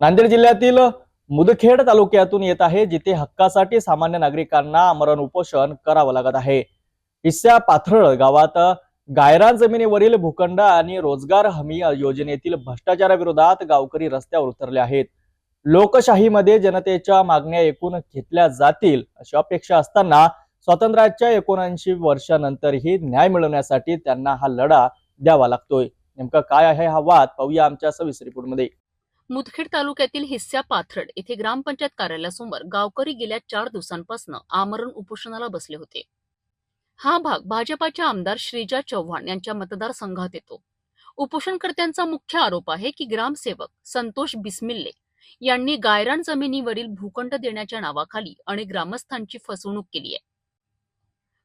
नांदेड जिल्ह्यातील मुदखेड तालुक्यातून येत आहे जिथे हक्कासाठी सामान्य नागरिकांना आमरण उपोषण करावं लागत आहे. इस्या पाथरळ गावात गायरान जमिनीवरील भूखंड आणि रोजगार हमी योजनेतील भ्रष्टाचाराविरोधात गावकरी रस्त्यावर उतरले आहेत. लोकशाहीमध्ये जनतेच्या मागण्या एकूण घेतल्या जातील अशी अपेक्षा असताना स्वातंत्र्याच्या एकोणऐंशी वर्षानंतरही न्याय मिळवण्यासाठी त्यांना हा लढा द्यावा लागतोय. नेमकं काय आहे हा वाद? पाहूया आमच्या सविस रिपोर्टमध्ये. मुदखेड तालुक्यातील हिस्सा पाथरड येथे ग्रामपंचायत कार्यालयासमोर गावकरी गेल्या चार दिवसांपासून आमरण उपोषणाला बसले होते. हा भाग भाजपाच्या आमदार श्रीजा चव्हाण यांच्या मतदारसंघात येतो. उपोषणकर्त्यांचा मुख्य आरोप आहे की ग्रामसेवक संतोष बिस्मिल्ले यांनी गायरान जमिनीवरील भूखंड देण्याच्या नावाखाली अनेक ग्रामस्थांची फसवणूक केली आहे.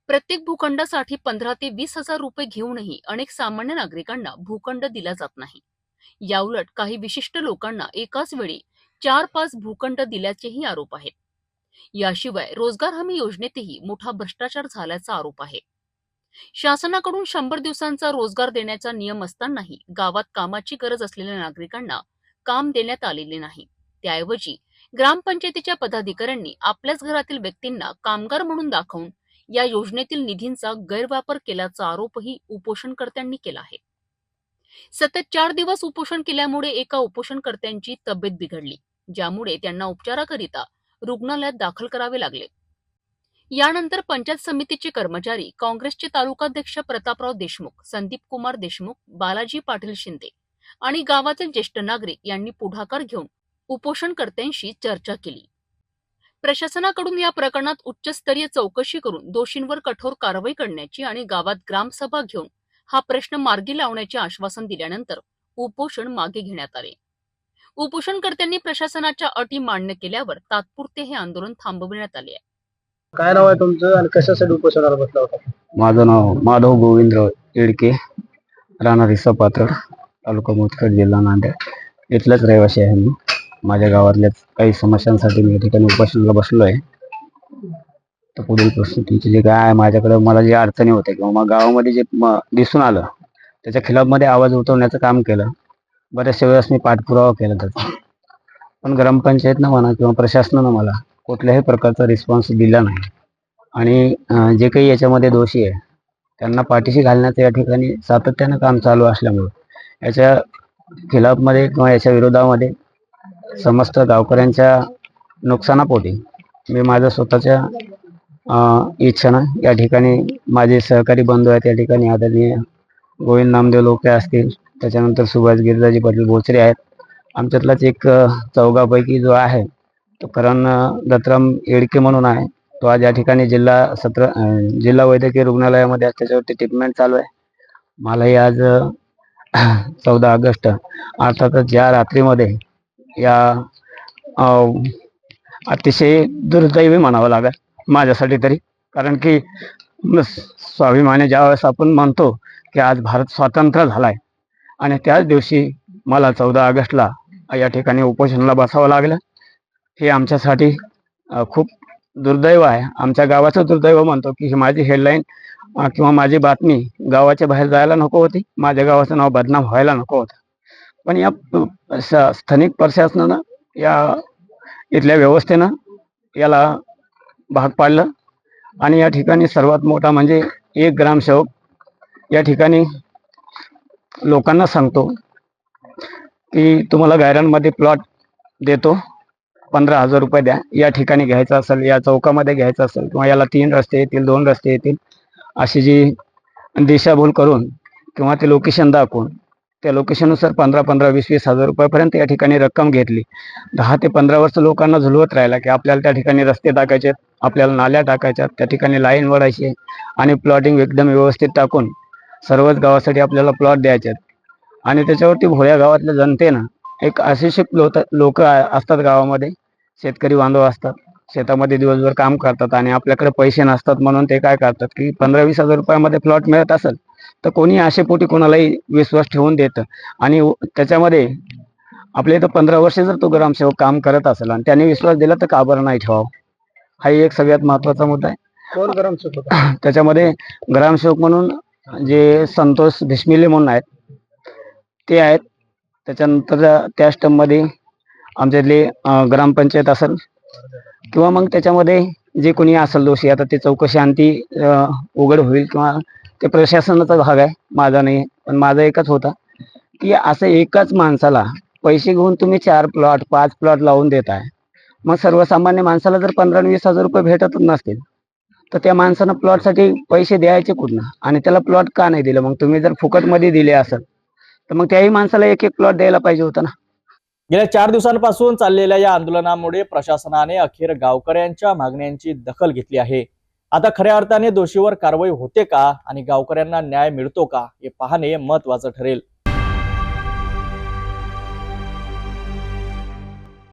प्रत्येक भूखंडासाठी पंधरा ते वीस हजार रुपये घेऊनही अनेक सामान्य नागरिकांना भूखंड दिला जात नाही. याउलट काही विशिष्ट लोकांना एकाच वेळी चार पाच भूखंड दिल्याचेही आरोप आहेत. याशिवाय रोजगार हमी योजनेतही मोठा भ्रष्टाचार झाल्याचा आरोप आहे. शासनाकडून शंभर दिवसांचा रोजगार देण्याचा नियम असतानाही गावात कामाची गरज असलेल्या नागरिकांना काम देण्यात आलेले नाही. त्याऐवजी ग्रामपंचायतीच्या पदाधिकाऱ्यांनी आपल्याच घरातील व्यक्तींना कामगार म्हणून दाखवून या योजनेतील निधींचा गैरवापर केल्याचा आरोपही उपोषणकर्त्यांनी केला आहे. सतत चार दिवस उपोषण केल्यामुळे एका उपोषणकर्त्यांची तब्येत बिघडली ज्यामुळे त्यांना उपचाराकरिता रुग्णालयात दाखल करावे लागले. यानंतर पंचायत समितीचे कर्मचारी काँग्रेसचे तालुकाध्यक्ष प्रतापराव देशमुख संदीप कुमार देशमुख बालाजी पाटील शिंदे आणि गावातील ज्येष्ठ नागरिक यांनी पुढाकार घेऊन उपोषणकर्त्यांशी चर्चा केली. प्रशासनाकडून या प्रकरणात उच्चस्तरीय चौकशी करून दोषींवर कठोर कारवाई करण्याची आणि गावात ग्रामसभा घेऊन हा प्रश्न मार्गी लावण्याचे आश्वासन दिल्यानंतर उपोषण मागे घेण्यात आले. उपोषणकर्त्यांनी प्रशासनाच्या अटी मान्य केल्यावर तात्पुरते हे आंदोलन थांबवण्यात आले आहे. काय नाव आहे तुमचं आणि कशासाठी उपोषणाला बसला होता? माझं नाव माधव गोविंदराव येडके राहणार हिस्सा पात्र तालुका मुदखेड जिल्हा नांदेड. इथलाच रहिवासी आहे मी. माझ्या गावातल्याच काही समस्यांसाठी मी या ठिकाणी उपोषणाला बसलो आहे तर पुढील प्रश्न तुमचे जे काय माझ्याकडे मला जे अडचणी होत्या किंवा मग गावामध्ये जे म- दिसून आलं त्याच्या खिलाफमध्ये आवाज उठवण्याचं काम केलं. बऱ्याचशा वेळेस मी पाठपुरावा केला त्याचा. पण ग्रामपंचायतनं म्हणा किंवा प्रशासनानं मला कुठल्याही प्रकारचा रिस्पॉन्स दिला नाही. आणि जे काही याच्यामध्ये दोषी आहे त्यांना पाठीशी घालण्याचं या ठिकाणी सातत्यानं काम चालू असल्यामुळं याच्या खिलाफमध्ये किंवा याच्या विरोधामध्ये समस्त गावकऱ्यांच्या नुकसानापोटी मी माझ्या स्वतःच्या इच्छा ना? या ठिकाणी माझे सहकारी बंधू आहेत या ठिकाणी आदरणीय गोविंद नामदेव लोके असतील. त्याच्यानंतर सुभाष गिरिजाजी पाटील भोसरे आहेत. आमच्यातलाच एक चौघापैकी जो आहे तो करण दत्तराम येडके म्हणून आहे. तो आज या ठिकाणी जिल्हा सत्र जिल्हा वैद्यकीय रुग्णालयामध्ये त्याच्यावरती ट्रीटमेंट चालू आहे. मलाही आज चौदा ऑगस्ट अर्थातच ज्या रात्रीमध्ये या अतिशय दुर्दैवी म्हणावं लागेल. माझ्यासाठी तरी. कारण की स्वाभिमाने ज्यावेळेस आपण म्हणतो की आज भारत स्वतंत्र झालाय आणि त्याच दिवशी मला चौदा ऑगस्टला या ठिकाणी उपोषणाला बसावं लागलं. हे आमच्यासाठी खूप दुर्दैव आहे. आमच्या गावाचं दुर्दैव म्हणतो की ही माझी हेडलाईन किंवा माझी बातमी गावाच्या बाहेर जायला नको होती. माझ्या गावाचं नाव बदनाम व्हायला नको होतं. पण या स्थानिक प्रशासनानं या इथल्या व्यवस्थेनं याला भाग पाडलं. आणि या ठिकाणी सर्वात मोठा म्हणजे एक ग्रामसेवक या ठिकाणी लोकांना सांगतो की तुम्हाला गायरांमध्ये प्लॉट देतो. पंधरा हजार रुपये द्या. या ठिकाणी घ्यायचं असेल या चौकामध्ये घ्यायचं असेल किंवा याला तीन रस्ते येतील दोन रस्ते येतील अशी जी दिशाभूल करून किंवा ते लोकेशन दाखवून त्या लोकेशननुसार पंधरा पंधरा वीस वीस हजार रुपयापर्यंत या ठिकाणी रक्कम घेतली. दहा ते पंधरा वर्ष लोकांना झुलवत राहिला की आपल्याला त्या ठिकाणी रस्ते टाकायचे आहेत, आपल्याला नाल्या टाकायच्या त्या ठिकाणी लाईन वडायची आहे आणि प्लॉटिंग एकदम व्यवस्थित टाकून सर्वच गावासाठी आपल्याला प्लॉट द्यायचे आहेत. आणि त्याच्यावरती भोळ्या गावातल्या जनतेनं एक अशिक्षित लोक लोक असतात गावामध्ये शेतकरी बांधव असतात शेतामध्ये दिवसभर काम करतात आणि आपल्याकडे पैसे नसतात म्हणून ते काय करतात की पंधरा वीस हजार रुपयामध्ये प्लॉट मिळत असेल तर कोणी आशेपोटी कोणालाही विश्वास ठेवून देतं. आणि त्याच्यामध्ये आपल्या इथं पंधरा वर्ष जर तो ग्रामसेवक काम करत असेल आणि त्याने विश्वास दिला तर का बरं नाही ठेवावं? हा एक सगळ्यात महत्त्वाचा मुद्दा आहे. कोण ग्रामसेवक त्याच्यामध्ये ग्रामसेवक म्हणून जे संतोष भिस्मिले म्हणून आहेत ते आहेत. त्याच्यानंतर त्या स्टममध्ये आमच्यातली ग्रामपंचायत असेल किंवा मग त्याच्यामध्ये जे कोणी असेल दोषी आता ते चौकशी आणती अं, उघड होईल किंवा ते प्रशासनाचा भाग आहे माझा नाही पण माझा एकच होता की असं एकाच माणसाला पैसे घेऊन तुम्ही चार प्लॉट पाच प्लॉट लावून देताय. मग सर्वसामान्य माणसाला जर पंधरा वीस हजार रुपये भेटतच नसतील तर त्या माणसानं प्लॉटसाठी पैसे द्यायचे कुठनं? आणि त्याला प्लॉट का नाही दिलं? मग तुम्ही जर फुकटमध्ये दिले असेल तर मग त्याही माणसाला एक एक प्लॉट द्यायला पाहिजे होता ना. गेल्या चार दिवसांपासून चाललेल्या या आंदोलनामुळे प्रशासनाने अखेर गावकऱ्यांच्या मागण्यांची दखल घेतली आहे. आता खऱ्या अर्थाने दोषीवर कारवाई होते का? आणि गावकऱ्यांना न्याय मिळतो का? हे पाहणे महत्वाचं ठरेल.